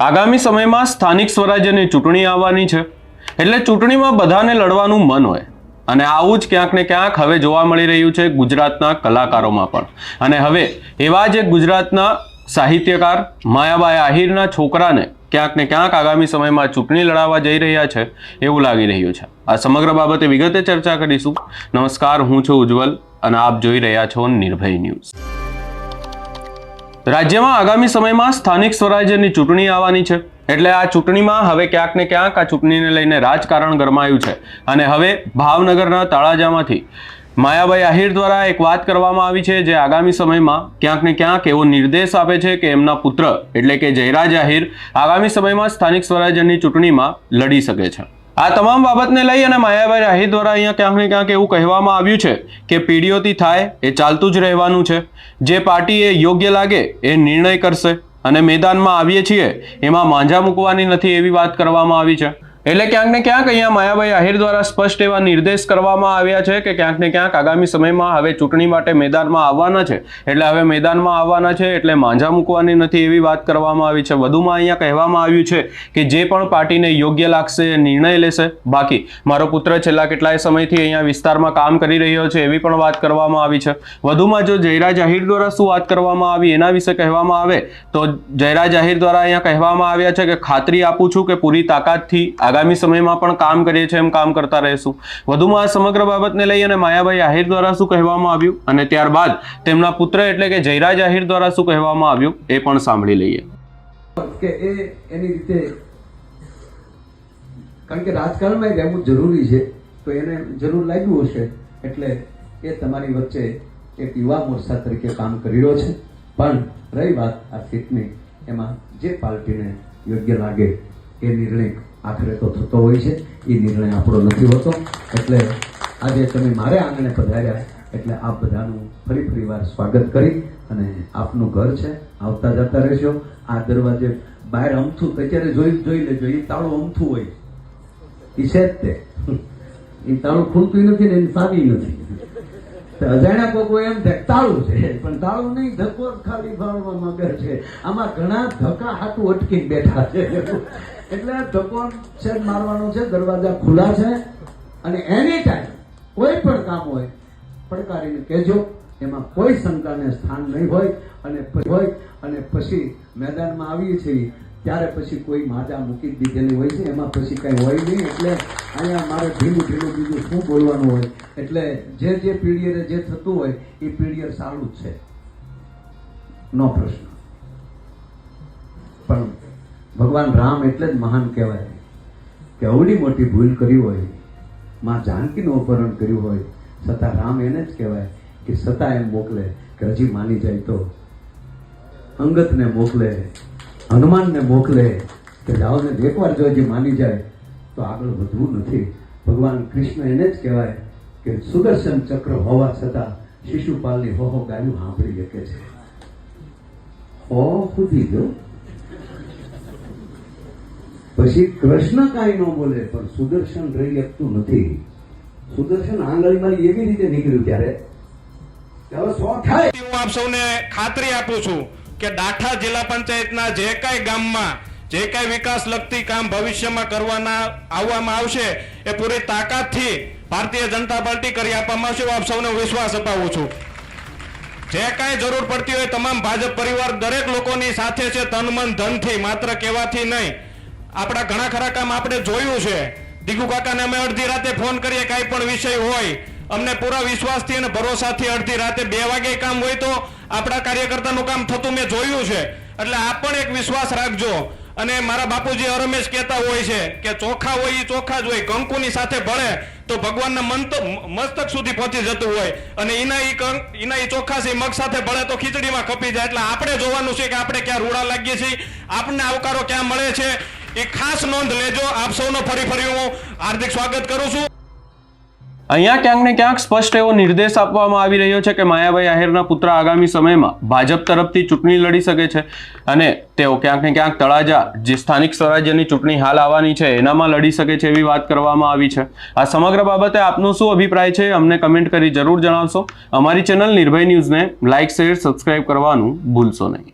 આગામી સમયમાં સ્થાનિક સ્વરાજ્યની ચૂંટણી આવવાની છે. એટલે ચૂંટણીમાં બધાને લડવાનું મન હોય. અને આવું જ ક્યાંક ને ક્યાંક હવે જોવા મળી રહ્યું છે ગુજરાતના કલાકારોમાં પણ. અને હવે એવા જ એક ગુજરાતના સાહિત્યકાર માયાબાઈ આહિરના છોકરાને ક્યાંક ને ક્યાંક આગામી સમયમાં ચૂંટણી લડાવવા જઈ રહ્યા છે એવું લાગી રહ્યું છે. આ સમગ્ર બાબતે વિગતે ચર્ચા કરીશું. નમસ્કાર, હું છું ઉજ્જવલ અને આપ જોઈ રહ્યા છો નિર્ભય ન્યૂઝ. રાજ્યમાં આગામી સમયમાં સ્થાનિક સ્વરાજ્યની ચૂંટણી આવવાની છે. એટલે આ ચૂંટણીમાં હવે ક્યાંક ને ક્યાંક આ ચૂંટણીને લઈને રાજકારણ ગરમાયું છે. અને હવે ભાવનગરના તળાજામાંથી માયાભાઈ આહિર દ્વારા એક વાત કરવામાં આવી છે જે આગામી સમયમાં ક્યાંક ને ક્યાંક એવો નિર્દેશ આપે છે કે એમના પુત્ર, એટલે કે જયરાજ આહિર, આગામી સમયમાં સ્થાનિક સ્વરાજ્યની ચૂંટણીમાં લડી શકે છે. આ તમામ બાબતને લઈ અને માયાભાઈ રાહી દ્વારા અહીંયા ક્યાંક ને ક્યાંક એવું કહેવામાં આવ્યું છે કે પેઢીઓથી થાય એ ચાલતું જ રહેવાનું છે. જે પાર્ટી એ યોગ્ય લાગે એ નિર્ણય કરશે. અને મેદાનમાં આવીએ છીએ એમાં માંજા મૂકવાની નથી એવી વાત કરવામાં આવી છે. એટલે ક્યાંક ને ક્યાંક અહીંયા માયાભાઈ આહિર દ્વારા સ્પષ્ટ એવા નિર્દેશ કરવામાં આવ્યા છે કે ક્યાંક ને ક્યાંક આગામી સમયમાં હવે ચૂંટણી માટે મેદાનમાં આવવાના છે. એટલે હવે મેદાનમાં આવવાના છે એટલે માંઝા મૂકવાની નથી એવી વાત કરવામાં આવી છે. વધુમાં અહીંયા કહેવામાં આવ્યું છે કે જે પણ પાર્ટીને યોગ્ય લાગશે એ નિર્ણય લેશે. બાકી મારો પુત્ર છેલ્લા કેટલાય સમયથી અહીંયા વિસ્તારમાં કામ કરી રહ્યો છે એવી પણ વાત કરવામાં આવી છે. વધુમાં જો જયરાજ આહિર દ્વારા શું વાત કરવામાં આવી એના વિશે કહેવામાં આવે તો જયરાજ આહિર દ્વારા અહીંયા કહેવામાં આવ્યા છે કે ખાતરી આપું છું કે પૂરી તાકાતથી આગામી સમયમાં પણ કામ કરીએ છીએ એમ કામ કરતા રહીશું. વધુમાં આ સમગ્ર બાબતને લઈ માયાભાઈ આહિર દ્વારા શું કહેવામાં આવ્યું અને ત્યારબાદ તેમના પુત્ર એટલે કે જયરાજ આહિર દ્વારા શું કહેવામાં આવ્યું એ પણ સાંભળી લઈએ. કે એ એની રીતે કારણ કે રાજકારણમાં રહેવું જરૂરી છે, તો એને જરૂર લાગ્યું હશે, એટલે એ તમારી વચ્ચે એક યુવા મોરચા તરીકે કામ કરી રહ્યો છે. પણ રહી વાત આ સીટની, એમાં જે પાર્ટીને યોગ્ય લાગે એ નિર્ણય આખરે તો થતો હોય છે. એ નિર્ણય આપણો નથી હોતો. એટલે આજે તમે મારે આંગણે પધાર્યા. એટલે આપ બધાનું ફરી ફરી વાર સ્વાગત કરી અને આપનું ઘર છે. આવતા જતા રહેશો આ દરવાજે બહાર અમથું અત્યારે જોઈ જોઈ લેજો. એ તાળું અમથું હોય. એ છે જ તે. એ તાળું ખુલતું નથી ને એની સાદી નથી. અજાણ્યા લોકો એમ તાળું છે. પણ તાળું નહીં ધક્કો ખાલી ફાળવા માંગે છે. આમાં ઘણા ધક્કા હાથું અટકીને બેઠા છે. એટલે ધક્કો છે મારવાનું છે, દરવાજા ખુલ્લા છે. અને એની ટાઈમ કોઈ પણ કામ હોય, પડકારીને કહેજો, એમાં કોઈ શંકાને સ્થાન નહીં હોય. અને હોય, અને પછી મેદાનમાં આવીએ છીએ, ત્યારે પછી કોઈ માજા મૂકી દીધેલી હોય છે. એમાં પછી કંઈ હોય નહીં. એટલે અહીંયા મારે ઢીલું ઢીલું, બીજું શું બોલવાનું હોય? એટલે જે જે પીડીએ જે થતું હોય, એ પીડીએ સારું જ છે. નો પ્રશ્ન. પણ ભગવાન રામ એટલે જ મહાન કહેવાય. કે અવડી મોટી ભૂલ કરી હોય, માં જાનકીનું અપહરણ કર્યું હોય, છતાં રામ એને જ કહેવાય કે છતાં એમ મોકલે કે હજી માની જાય તો. અંગતને મોકલે, હનુમાનને મોકલે, કે જાઓને એકવાર જો હજી માની જાય, તો આગળ વધવું નથી. ભગવાન કૃષ્ણ એને જ કહેવાય કે સુદર્શન ચક્ર હોવા છતાં શિશુપાલની હો હો ગાયું સાંભળી શકે છે. હો સુધી જો પછી કૃષ્ણ કાંઈ ન બોલે, પણ સુદર્શન રહી શકતું નથી. સુદર્શન આંગળીમાં એવી રીતે નીકળ્યું ત્યારે હવે સો થાય. હું આપ સૌને ખાતરી આપું છું કે ડાઠા જિલ્લા પંચાયતના જે કાંઈ ગામમાં, જે કાંઈ વિકાસ લગતી કામ ભવિષ્યમાં કરવાના, આવવામાં આવશે, એ પૂરી તાકાતથી ભારતીય જનતા પાર્ટી કરી આપવામાં આવશે. આપ સૌને વિશ્વાસ અપાવું છું. જે કાંઈ જરૂર પડતી હોય, તમામ ભાજપ પરિવાર દરેક લોકોની સાથે છે, તન મન ધનથી, માત્ર કહેવાથી નહીં. આપણા ઘણા ખરા કામ આપણે જોયું છે. દીગુ કાકાને અમે અડધી રાતે ફોન કરીએ, કાંઈ પણ વિષય હોય. અમને પૂરા વિશ્વાસથી અને ભરોસાથી અડધી રાતે બે વાગે કામ હોય તો આપણા કાર્યકર્તાનું કામ થતું મેં જોયું છે. એટલે આ પણ એક વિશ્વાસ રાખજો. અને મારા બાપુજી હરમેશ કહેતા હોય છે કે ચોખા હોય એ ચોખા જ હોય. કંકુની સાથે ભળે તો ભગવાનના મંત મસ્તક સુધી પહોંચી જતું હોય. અને એના એ કંક એના એ ચોખા છે મગ સાથે ભળે તો ખીચડીમાં કપી જાય. એટલે આપણે જોવાનું છે કે આપણે ક્યાં રૂડા લાગીએ છીએ. આપણને આવકારો ક્યાં મળે છે? ખાસ નોંધ લેજો. આપ સૌનો ફરી ફરી હું હાર્દિક સ્વાગત કરું છું. અહીંયા ક્યાંક ને ક્યાંક સ્પષ્ટ એવો નિર્દેશ આપવામાં આવી રહ્યો છે કે માયાભાઈ આહિરના પુત્ર આગામી સમયમાં ભાજપ તરફથી ચૂંટણી લડી શકે છે અને તેઓ ક્યાંક ને ક્યાંક તળાજા જે સ્થાનિક સ્વરાજ્યની ચૂંટણી હાલ આવવાની છે, એનામાં લડી શકે છે એવી વાત કરવામાં આવી છે. આ સમગ્ર બાબતે આપનો શું અભિપ્રાય છે, અમને કમેન્ટ કરી જરૂર જણાવશો. અમારી ચેનલ નિર્ભય ન્યૂઝને લાઇક શેર, સબસ્ક્રાઇબ કરવાનું ભૂલશો નહીં.